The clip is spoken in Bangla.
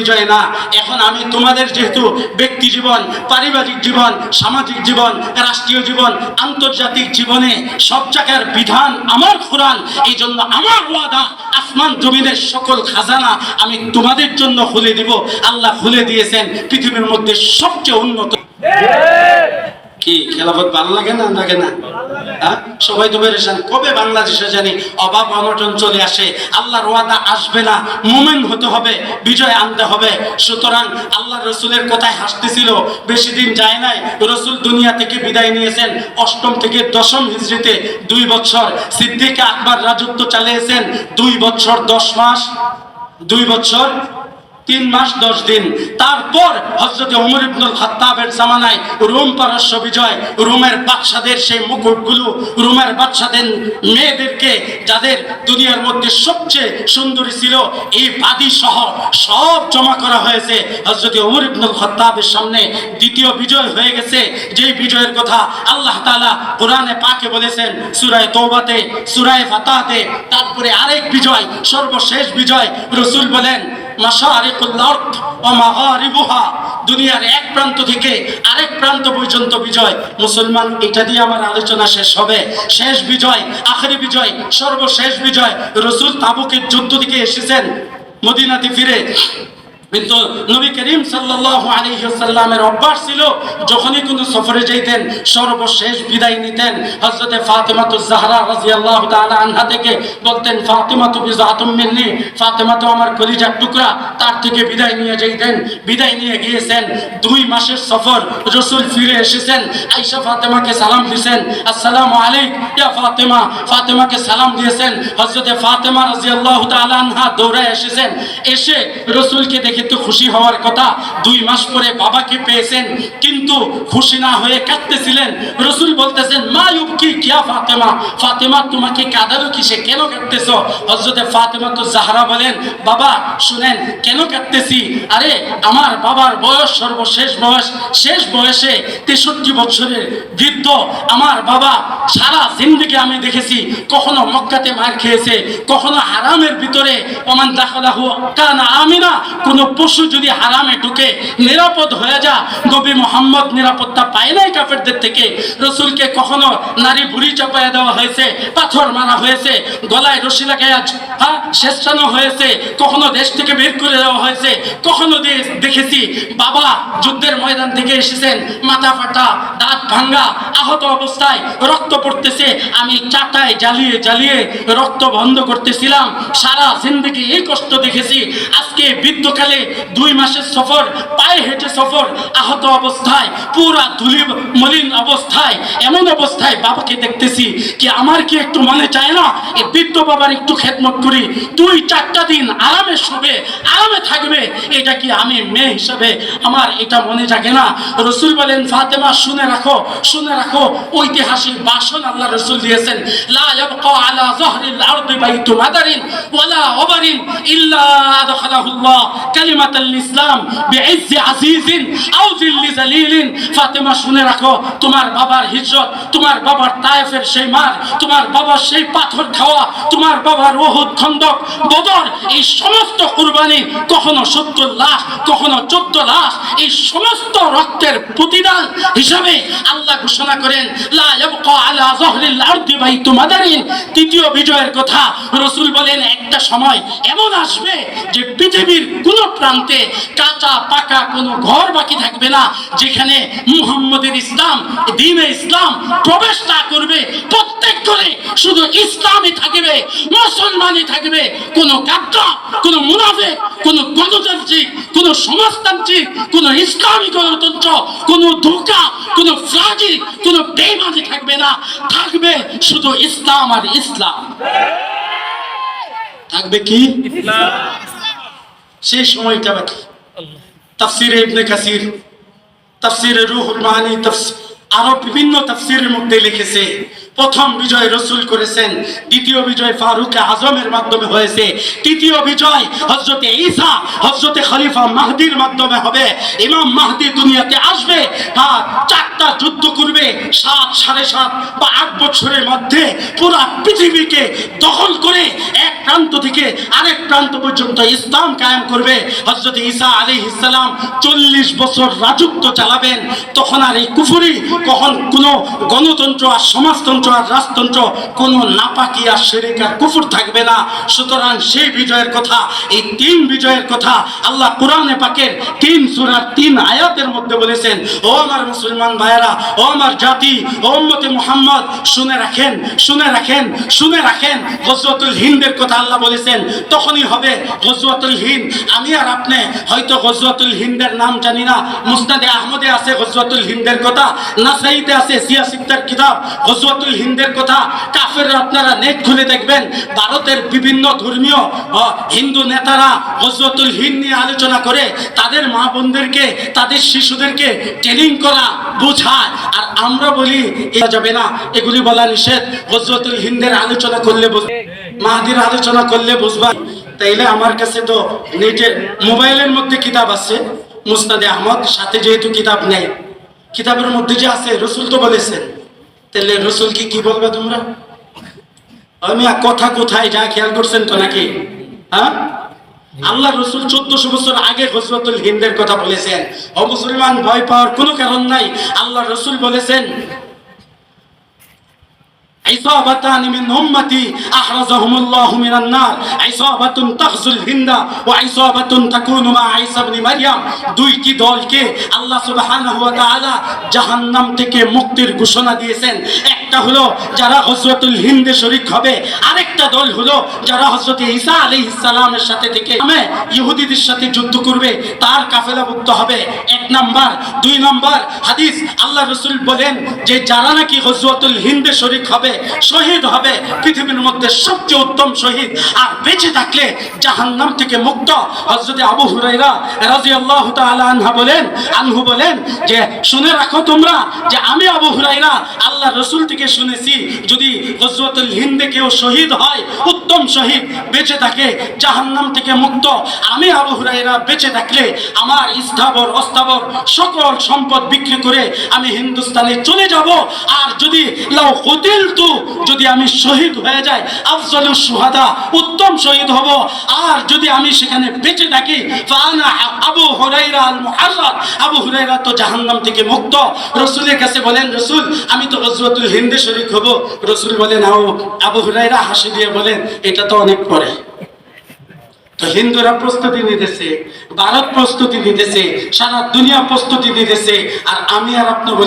বিজয় না, এখন আমি তোমাদের যেহেতু ব্যক্তি জীবন, পারিবারিক জীবন, সামাজিক জীবন, রাষ্ট্রীয় জীবন, আন্তর্জাতিক জীবনে সব জায়গার বিধান আমার কোরআন, এই জন্য আমার ওয়াদা, আসমান জমিনের সকল খাজানা আমি তোমাদের জন্য খুলে দিব। আল্লাহ খুলে দিয়েছেন পৃথিবীর মধ্যে সবচেয়ে উন্নত। কি খেলাফত ভালো লাগে না? লাগে না। হ্যাঁ? সবাই তো পেরেছেন কবে বাংলাদেশে জানি অভাব অনটন চলে আসে? আল্লাহর ওয়াদা আসবে না। মুমেন হতে হবে, বিজয় আনতে হবে। সুতরাং আল্লাহ রসুলের কথায় হাসতেছিল, বেশি দিন যায় নাই। রসুল দুনিয়া থেকে বিদায় নিয়েছেন। অষ্টম থেকে দশম হিজড়িতে দুই বছর। সিদ্দিকে আকবর রাজত্ব চালিয়েছেন। দুই বছর দশ মাস। দুই বছর তিন মাস, দশ দিন। তারপর হজরত উমর ইবনুল খাত্তাবের জামানায় রোম পারস্য বিজয়, রোমের বাদশাদের সেই মুকুটগুলো, রোমের বাদশাদের মেয়েদেরকে যাদের দুনিয়ার মধ্যে সবচেয়ে সুন্দরী ছিল, এই বাদী সহ সব জমা করা হয়েছে। হজরত উমর ইবনুল খাত্তাবের সামনে দ্বিতীয় বিজয় হয়ে গেছে। যেই বিজয়ের কথা আল্লাহ তাআলা কোরআনে পাকে বলেছেন, সূরায়ে তওবাতে, সূরায়ে ফাতাহাতে, তারপরে আরেক বিজয়, সর্বশেষ বিজয় রসূল বলেন মাশারিকুল ও ওয়া মাগারিবুহা। দুনিয়ার এক প্রান্ত থেকে আরেক প্রান্ত পর্যন্ত বিজয়। মুসলমান, এটা দিয়ে আমার আলোচনা শেষ হবে। শেষ বিজয়, আখেরি বিজয়, সর্বশেষ বিজয়। রসুল তাবুকের যুদ্ধ থেকে এসেছেন। মদিনাতে ফিরে কিন্তু নবী করিম সাল্লাল্লাহু আলাইহি ওয়াসাল্লামের অভ্যাস ছিল, যখনই কোনো সফরে যাইতেন, সর্বশেষ বিদায় নিতেন জাহরা রাদিয়াল্লাহু তাআলা আনহা থেকে বলতেন বিজাতুম মিন্নি আমার কলিজার টুকরা, তার থেকে বিদায় নিয়ে যাইতেন। বিদায় নিয়ে গিয়েছেন, দুই মাসের সফর, রাসূল ফিরে এসেছেন, আয়েশা সালাম দিয়েছেন আসসালামু আলাইক, ইয়া ফাতেমা। সালাম দিয়েছেন ফাতেমা রাদিয়াল্লাহু তাআলা আনহা দৌড়ে এসেছেন, এসে রাসূলকে দেখে তো খুশি হওয়ার কথা দুই মাস পরে বাবাকে পেয়েছেন, কিন্তু খুশি না হয়ে কাঁদতেছিলেন। রসুল বলতেছেন, মা ইউবকি, কিয়া ফাতেমা? ফাতেমা, তোমাকে কাঁদালো কিসে? কেন কাঁদতেছ? হজরতে ফাতেমা তো জাহরা বলেন, বাবা, শুনেন, কেন কাঁদতেছি? আরে, আমার বাবার বয়স সর্বশেষ বয়স। শেষ বয়সে তেষট্টি বছরের বৃদ্ধ। আমার বাবা সারা জিন্দিগি আমি দেখেছি, কখনো মক্কাতে মার খেয়েছে, কখনো হারামের ভিতরে, ওমান দাখলাহু কানা আমিনা, কোন পশু যদি হারামে ঢুকে নিরাপদ হয়ে যা, নবী মোহাম্মদ নিরাপত্তা পায় নাই কাফেরদের থেকে। রসুলকে কখনো নারী বুড়ি চাপাইয়া দেওয়া হয়েছে, পাথর মারা হয়েছে, গলায় রশি লাগাইয়া শেষানো হয়েছে, কখনো দেশ থেকে বের করে দেওয়া হয়েছে, কখনো দেখেছি বাবা যুদ্ধের ময়দান থেকে এসেছেন, মাথা ফাটা, দাঁত ভাঙ্গা, আহত অবস্থায় রক্ত পড়তেছে, আমি চাটায় জ্বালিয়ে জ্বালিয়ে রক্ত বন্ধ করতেছিলাম, সারা জিন্দগি এই কষ্ট দেখেছি, আজকে বৃদ্ধকালে দুই মাসের সফর, পায়ে হেঁটে সফর, আহত অবস্থায়, পুরা ধুলি মলিন অবস্থায়। এমন অবস্থায় বাবাকে দেখতেছি কি আমার কি একটু মনে চায় না? এই বৃদ্ধ বাবার একটু খেদমত করি। দুই, চারটা দিন আরামে শোবে, আরামে থাকবে। এটা কি আমি মেয়ে হিসাবে আমার এটা মনে জাগে না? রসুল বলেন, ফাতেমা, শুনে রাখো শুনে রাখো, ঐতিহাসিক বাসন আল্লাহ রসুল দিয়েছেন। লা ইল্লা কালিমাতাল ইসলাম বিইজ্জি আজিজিন আও জিল্লি জালিলিন ফাতেমা শুনে রাখো, তোমার বাবার হিজরত, তোমার বাবার তায়েফের সেই মার, তোমার বাবার সেই পাথর খাওয়া, তোমার বাবার ওহুদ খন্দক, বদর, এই সমস্ত কুরবানি কখনো সত্তর লাখ, কখনো চোদ্দ লাখ, এই সমস্ত রক্তের প্রতিদান হিসাবে আল্লাহ ঘোষণা করেন, লা ইয়াবকা আলা মাদারিন তৃতীয় বিজয়ের কথা রসুল বলেন, একটা সময় এমন আসবে যে পৃথিবীর কোন প্রান্তে কাঁচা, পাকা কোনো ঘর বাকি থাকবে না, যেখানে মুহাম্মদের ইসলাম দিনে ইসলাম প্রবেশ না করবে। প্রত্যেক করে শুধু ইসলামই থাকবে, মুসলমানই থাকবে। কোনো কাদ্রা কোনো মুনাফে কোনো গণতান্ত্রিক, কোনো সমাজতান্ত্রিক, কোনো ইসলামী গণতন্ত্র, কোনো ধোকা, কোনো ফ্রাজি, কোনো বেইমানি থাকবে না। থাকবে শুধু ইসলাম আর ইসলাম। থাকবে কি? সেই সময়টা বাকি তাফসিরে ইবনে কাসির তাফসিরে রুহুল মাহানি আরও বিভিন্ন তাফসিরের মধ্যে লিখেছে প্রথম বিজয় রসুল করেছেন, দ্বিতীয় বিজয় ফারুক আজমের মাধ্যমে হয়েছে, তৃতীয় বিজয় হজরতে ঈসা হজরতে খলিফা মাহদির মাধ্যমে হবে। ইমাম মাহদি দুনিয়াতে আসবে, তার চারটা যুদ্ধ করবে, সাত, সাড়ে সাত বা আট বছরের মধ্যে পুরা পৃথিবীকে দখল করে এক প্রান্ত থেকে আরেক প্রান্ত পর্যন্ত ইসলাম কায়েম করবে। হজরত ঈসা আলী ইসলাম চল্লিশ বছর রাজত্ব চালাবেন, তখন আর এই কুফুরি কখন কোনো গণতন্ত্র আর সমাজতন্ত্র আর রাজতন্ত্র, কোনো নাপাকি আর শেরিক কুফুর থাকবে না। সুতরাং সেই বিজয়ের কথা, এই তিন বিজয়ের কথা আল্লাহ কোরআনে পাকের তিন সুরার তিন আয়াতের মধ্যে বলেছেন, ও আমার মুসলমান ভাইয়েরা, ও আমার জাতি, ও মুহাম্মদ, শুনে রাখেন শুনে রাখেন শুনে রাখেন। গজওয়াতুল হিন্দের কথা আল্লাহ বলেছেন, তখনই হবে গজওয়াতুল হিন্দ। আমি আর আপনি, হয়তো গজওয়াতুল হিন্দের নাম জানি না মুসনাদে আহমদে আছে গজওয়াতুল হিন্দের কথা, নাসাইতে আছে সিয়াসিত্তার কিতাব, গজওয়াতুল হিন্দের কথা কাফের আপনারা নেট খুলে দেখবেন, ভারতের বিভিন্ন ধর্মীয় হিন্দু নেতারা গজওয়াতুল হিন্দ নিয়ে আলোচনা করে তাদের মা বোনদেরকে, তাদের শিশুদেরকে ট্রেনিং করা বোঝায়। আর আমরা বলি এটা যাবে না, এগুলি বলা নিষেধ। গজওয়াতুল হিন্দের আলোচনা করলে বুঝ- মাহাদির আলোচনা করলে বুঝবা। তাইলে আমার কাছে তো নেটে মোবাইলের মধ্যে কিতাব আছে মুস্তাদে আহমদ, সাথে যেহেতু কিতাব নেই। কিতাবের মধ্যে যে আছে, রসুল তো বলেছেন তাহলে রসুল কি বলবে তোমরা? আমি কথা কোথায় যা খেয়াল করছেন তো নাকি? হ্যাঁ? আল্লাহ রসুল চোদ্দশো বছর আগে হজরতুল হিন্দের কথা বলেছেন। অমুসলমান মুসলমান ভয় পাওয়ার কোনো কারণ নাই। আল্লাহ রসুল বলেছেন عصابتان من أمتي أحرزهم الله من النار عصابة تغزو الهند وعصابة تكون مع عيسى بن مريم দুইটি দলকে আল্লাহ সুবহানাহু ওয়া তাআলা জাহান্নাম থেকে মুক্তির ঘোষণা দিয়েছেন একটা হলো যারা হযরতুল হিন্দে শরীক হবে আরেকটা দল হলো যারা হযরত ঈসা আলাইহিস সালামের সাথে থেকে নামে ইহুদিদের সাথে যুদ্ধ করবে তার কাফেলাভুক্ত হবে এক নাম্বার দুই নাম্বার হাদিস আল্লাহ রসুল বলেন যে যারা নাকি হজরতুল হিন্দে শরীক হবে শহীদ হবে। পৃথিবীর মধ্যে সবচেয়ে উত্তম শহীদ আর বেঁচে থাকলে জাহান্নাম থেকে মুক্ত। হজরত আবু হুরাইরা রাদিয়াল্লাহু তাআলা আনহা বলেন, আনহু বলেন যে, শুনে রাখো তোমরা যে আমি আবু হুরাইরা আল্লাহ রসুল থেকে শুনেছি, যদি হজরতুল হিন্দে কেউ শহীদ হয়, উত্তম শহীদ, বেঁচে থাকে, জাহান্নাম থেকে মুক্ত। আমি আবু হুরাইরা বেঁচে থাকলে আমার স্থাবর, অস্থাবর সকল সম্পদ বিক্রি করে আমি হিন্দুস্তানে চলে যাব। আর যদি লাউ কতিলতু যদি আমি শহীদ হয়ে যাই, আফজলু সুহাদা উত্তম শহীদ হব। আর যদি আমি সেখানে বেঁচে থাকি আবু হুরাইরা আল মুহাররাত আবু হুরাইরা তো জাহান্নাম থেকে মুক্ত। রসুলের কাছে বলেন, রসুল, আমি তো হজরতুল হিন্দে শরীক হব। রসুল বলেন, আও আবু হুরাইরা হাসি দিয়ে বলেন, এটা তো অনেক পরে। তো হিন্দুরা প্রস্তুতি নিতেছে, ভারত প্রস্তুতি নিতেছে, সারা দুনিয়া প্রস্তুতি নিতেছে, আর আমি আর আপনি